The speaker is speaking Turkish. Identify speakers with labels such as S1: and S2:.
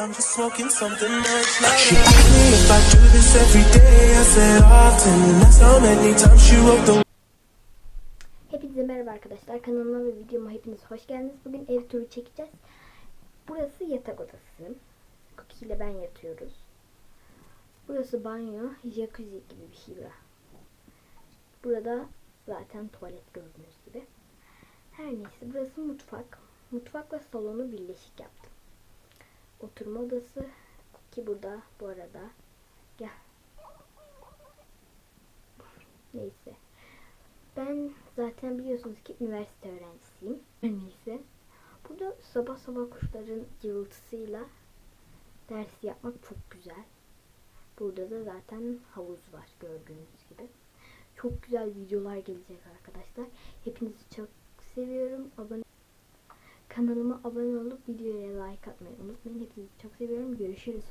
S1: I'm
S2: Hepinize merhaba arkadaşlar. Kanalıma ve videoma hepiniz hoş geldiniz. Bugün ev turu çekeceğiz. Burası yatak odası. Cookie ile ben yatıyoruz. Burası banyo, jacuzzi gibi bir şey bura. Burada zaten tuvalet gördüğünüz gibi. Her neyse burası mutfak. Mutfakla salonu birleşik yaptım. Oturma odası. Cookie burada bu arada. Gel. Neyse. Ben zaten biliyorsunuz ki üniversite öğrencisiyim. Neyse. Burada sabah sabah kuşların cıvıltısıyla ders yapmak çok güzel. Burada da zaten havuz var gördüğünüz gibi. Çok güzel videolar gelecek arkadaşlar. Hepinizi çok seviyorum. Abone Kanalıma abone olup videoya like atmayı unutmayın. Hepinizi çok seviyorum. Görüşürüz.